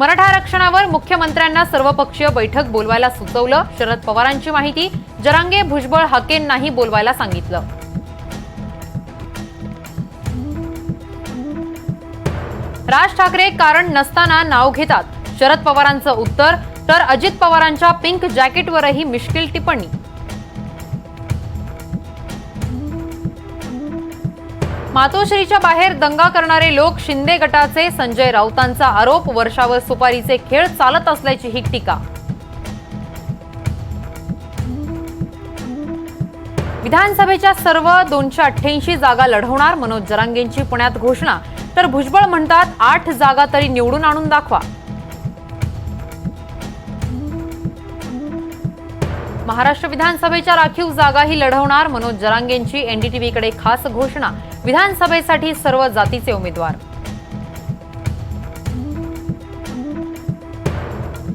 मराठा आरक्षणावर मुख्यमंत्र्यांना सर्वपक्षीय बैठक बोलवायला सुचवलं. शरद पवारांची माहिती जरांगे भुजबळ हाकेंनाही बोलवायला सांगितलं. राज ठाकरे कारण नसताना नाव घेतात. शरद पवारांचं उत्तर तर अजित पवारांच्या पिंक जॅकेटवरही मिश्किल टिप्पणी. मातोश्रीच्या बाहेर दंगा करणारे लोक शिंदे गटाचे संजय राऊतांचा आरोप वर्षावर सुपारीचे खेळ चालत असल्याची ही टीका. विधानसभेच्या सर्व दोनशे अठ्ठ्याऐंशी जागा लढवणार मनोज जरांगेंची पुण्यात घोषणा तर भुजबळ म्हणतात आठ जागा तरी निवडून आणून दाखवा. महाराष्ट्र विधानसभेच्या राखीव जागाही लढवणार मनोज जरांगेंची एनडीटीव्हीकडे खास घोषणा. विधानसभेसाठी सर्व जातीचे उमेदवार.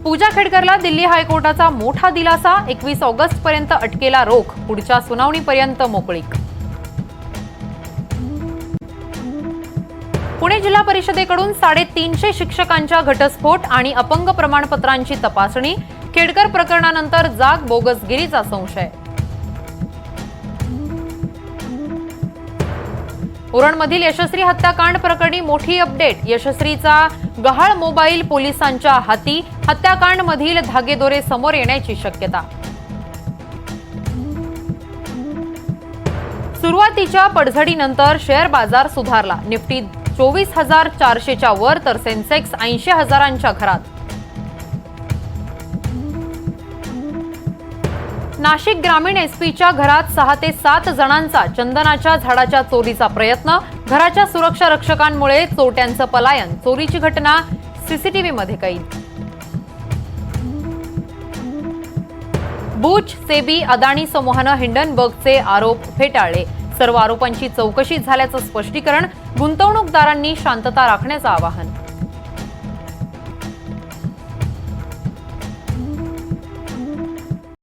पूजा खेडकरला दिल्ली हायकोर्टाचा मोठा दिलासा एकवीस ऑगस्ट पर्यंत अटकेला रोख पुढच्या सुनावणीपर्यंत मोकळीक. पुणे जिल्हा परिषदेकडून साडेतीनशे शिक्षकांच्या घटस्फोट आणि अपंग प्रमाणपत्रांची तपासणी खेडकर प्रकरणानंतर जाग बोगसगिरीचा संशय. उरणमधील यशस्वी हत्याकांड प्रकरणी मोठी अपडेट. यशस्वीचा गहाळ मोबाईल पोलिसांच्या हाती हत्याकांड मधील धागेदोरे समोर येण्याची शक्यता. सुरुवातीच्या पडझडीनंतर शेअर बाजार सुधारला. निफ्टी चोवीस हजार चारशेच्या वर तर सेन्सेक्स ऐंशी हजारांच्या घरात. नाशिक ग्रामीण एसपीच्या घरात सहा ते सात जणांचा चंदनाच्या झाडाच्या चोरीचा प्रयत्न घराच्या सुरक्षा रक्षकांमुळे चोरट्यांचं पलायन चोरीची घटना सीसीटीव्हीमध्ये कैद. बुच सेबी अदाणी समूहानं हिंडनबर्गचे आरोप फेटाळले. सर्व आरोपांची चौकशी झाल्याचं स्पष्टीकरण गुंतवणूकदारांनी शांतता राखण्याचं आवाहन.